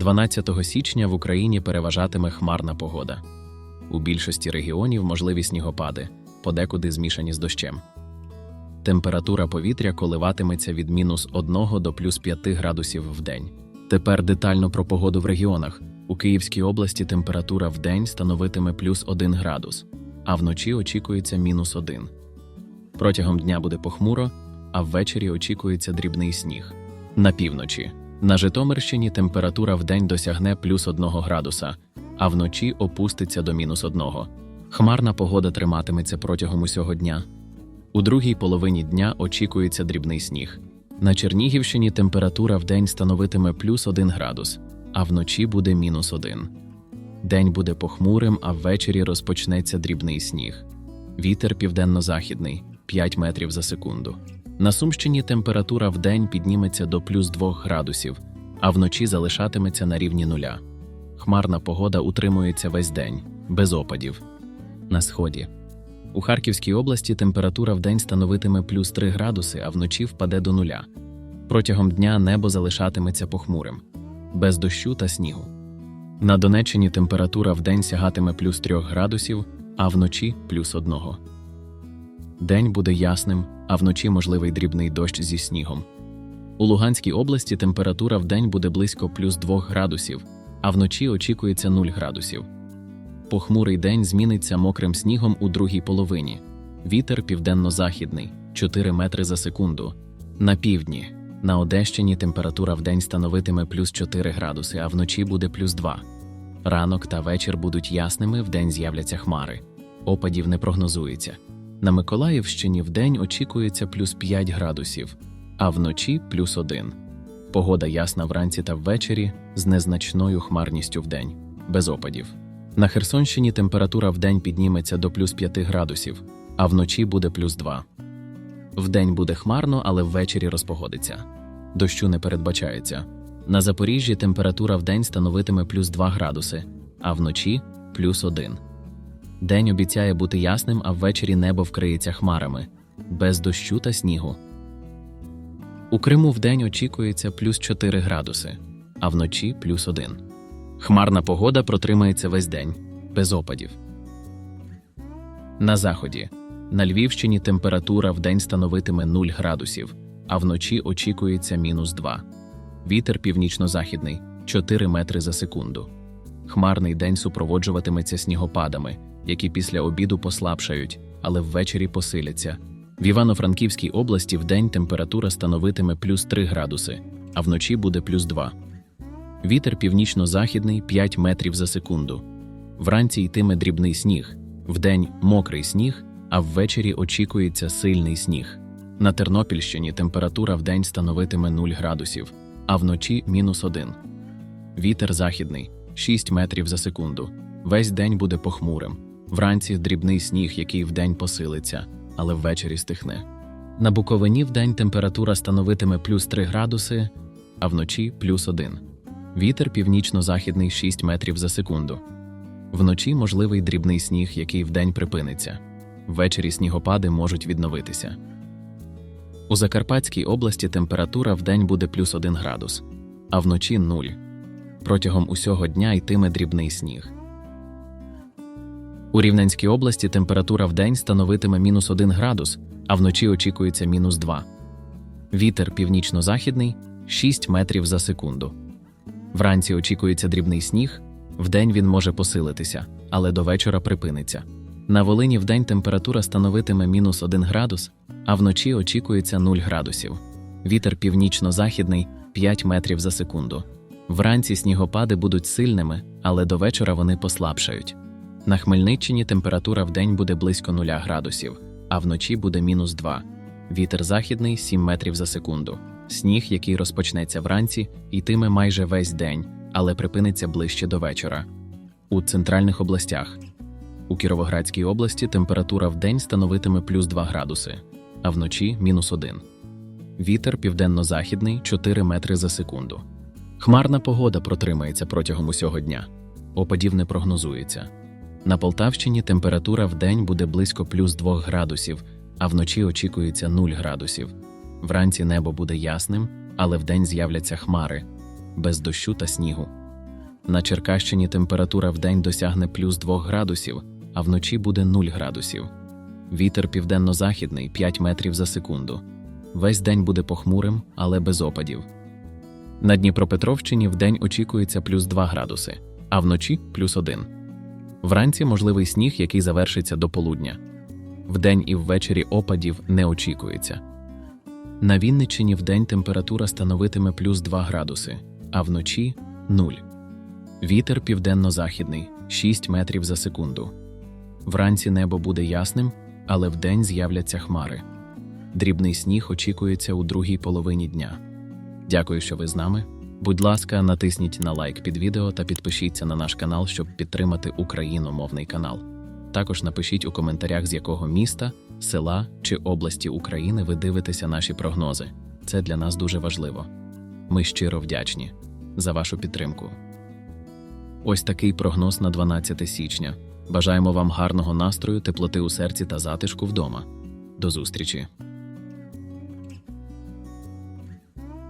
12 січня в Україні переважатиме хмарна погода. У більшості регіонів можливі снігопади, подекуди змішані з дощем. Температура повітря коливатиметься від мінус 1 до плюс 5 градусів в день. Тепер детально про погоду в регіонах. У Київській області температура в день становитиме плюс 1 градус, а вночі очікується мінус 1. Протягом дня буде похмуро, а ввечері очікується дрібний сніг. На півночі. На Житомирщині температура в день досягне плюс 1 градуса, а вночі опуститься до мінус 1. Хмарна погода триматиметься протягом усього дня. У другій половині дня очікується дрібний сніг. На Чернігівщині температура в день становитиме плюс 1 градус, а вночі буде мінус 1. День буде похмурим, а ввечері розпочнеться дрібний сніг. Вітер південно-західний 5 метрів за секунду. На Сумщині температура в день підніметься до плюс 2 градусів, а вночі залишатиметься на рівні нуля. Хмарна погода утримується весь день, без опадів. На сході. У Харківській області температура в день становитиме плюс 3 градуси, а вночі впаде до нуля. Протягом дня небо залишатиметься похмурим, без дощу та снігу. На Донеччині температура в день сягатиме плюс 3 градусів, а вночі плюс 1. День буде ясним, а вночі можливий дрібний дощ зі снігом. У Луганській області температура в день буде близько плюс 2 градусів, а вночі очікується 0 градусів. Похмурий день зміниться мокрим снігом у другій половині. Вітер південно-західний 4 метри за секунду. На півдні. На Одещині температура в день становитиме плюс 4 градуси, а вночі буде плюс 2. Ранок та вечір будуть ясними, вдень з'являться хмари. Опадів не прогнозується. На Миколаївщині вдень очікується плюс 5 градусів, а вночі плюс 1. Погода ясна вранці та ввечері з незначною хмарністю вдень, без опадів. На Херсонщині температура вдень підніметься до плюс 5 градусів, а вночі буде плюс 2. Вдень буде хмарно, але ввечері розпогодиться. Дощу не передбачається. На Запоріжжі температура вдень становитиме плюс 2 градуси, а вночі плюс 1. День обіцяє бути ясним, а ввечері небо вкриється хмарами, без дощу та снігу. У Криму вдень очікується плюс 4 градуси, а вночі плюс 1. Хмарна погода протримається весь день, без опадів. На заході. На Львівщині температура вдень становитиме 0 градусів, а вночі очікується мінус 2. Вітер північно-західний 4 метри за секунду. Хмарний день супроводжуватиметься снігопадами, які після обіду послабшають, але ввечері посиляться. В Івано-Франківській області вдень температура становитиме плюс 3 градуси, а вночі буде плюс 2. Вітер північно-західний 5 метрів за секунду. Вранці йтиме дрібний сніг, вдень мокрий сніг, а ввечері очікується сильний сніг. На Тернопільщині температура вдень становитиме 0 градусів, а вночі мінус 1. Вітер західний 6 метрів за секунду. Весь день буде похмурим. Вранці дрібний сніг, який вдень посилиться, але ввечері стихне. На Буковині вдень температура становитиме плюс 3 градуси, а вночі плюс 1. Вітер північно-західний 6 метрів за секунду. Вночі можливий дрібний сніг, який вдень припиниться. Ввечері снігопади можуть відновитися. У Закарпатській області температура вдень буде плюс 1 градус, а вночі 0. Протягом усього дня йтиме дрібний сніг. У Рівненській області температура вдень становитиме мінус 1 градус, а вночі очікується мінус 2. Вітер північно-західний 6 метрів за секунду. Вранці очікується дрібний сніг, вдень він може посилитися, але до вечора припиниться. На Волині вдень температура становитиме мінус 1 градус, а вночі очікується 0 градусів. Вітер північно-західний 5 метрів за секунду. Вранці снігопади будуть сильними, але до вечора вони послабшають. На Хмельниччині температура вдень буде близько 0 градусів, а вночі буде мінус 2. Вітер західний 7 метрів за секунду. Сніг, який розпочнеться вранці, йтиме майже весь день, але припиниться ближче до вечора. У центральних областях. У Кіровоградській області температура вдень становитиме плюс 2 градуси, а вночі мінус 1. Вітер південно-західний 4 метри за секунду. Хмарна погода протримається протягом усього дня. Опадів не прогнозується. На Полтавщині температура вдень буде близько плюс 2 градусів, а вночі очікується 0 градусів. Вранці небо буде ясним, але вдень з'являться хмари, без дощу та снігу. На Черкащині температура вдень досягне плюс 2 градусів, а вночі буде 0 градусів. Вітер південно-західний 5 метрів за секунду. Весь день буде похмурим, але без опадів. На Дніпропетровщині вдень очікується плюс 2 градуси, а вночі плюс 1. Вранці можливий сніг, який завершиться до полудня. Вдень і ввечері опадів не очікується. На Вінниччині вдень температура становитиме плюс 2 градуси, а вночі 0. Вітер південно-західний 6 метрів за секунду. Вранці небо буде ясним, але вдень з'являться хмари. Дрібний сніг очікується у другій половині дня. Дякую, що ви з нами. Будь ласка, натисніть на лайк під відео та підпишіться на наш канал, щоб підтримати україномовний канал. Також напишіть у коментарях, з якого міста, села чи області України ви дивитеся наші прогнози. Це для нас дуже важливо. Ми щиро вдячні за вашу підтримку. Ось такий прогноз на 12 січня. Бажаємо вам гарного настрою, теплоти у серці та затишку вдома. До зустрічі!